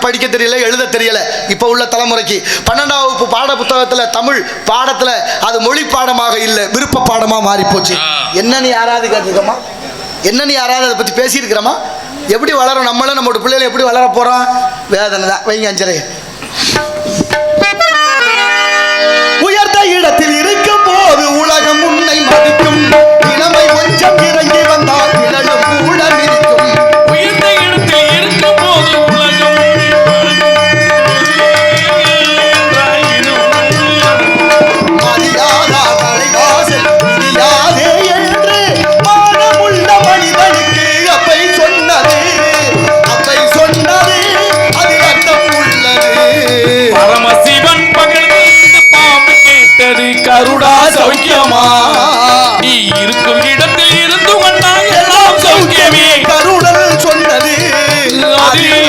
படிக்க தெரியல எழுத தெரியல. இப்போ உள்ள தலைமுறைக்கு. பன்னெண்டாம் வகுப்பு பாட புத்தகத்தில் தமிழ் பாடத்தில் அது மொழி பாடமாக இல்லை விருப்ப பாடமாக மாறி போச்சு ஆ. என்னன்னு யாராவது கேட்டிருக்கோமா என்னன்னு யாராவது அதை பற்றி பேசியிருக்கிறோமா எப்படி வளரும்? நம்மளும் நம்மளோட பிள்ளைகளை எப்படி வளர போகிறோம் வேதனை தான். வைங்க அஞ்சரை கருடா சௌக்கியமா? நீ இருக்கும் இடத்தில் இருந்து கொண்டாங்க எல்லாம் சௌக்கியமே. கருடன் சொன்னது. அதில்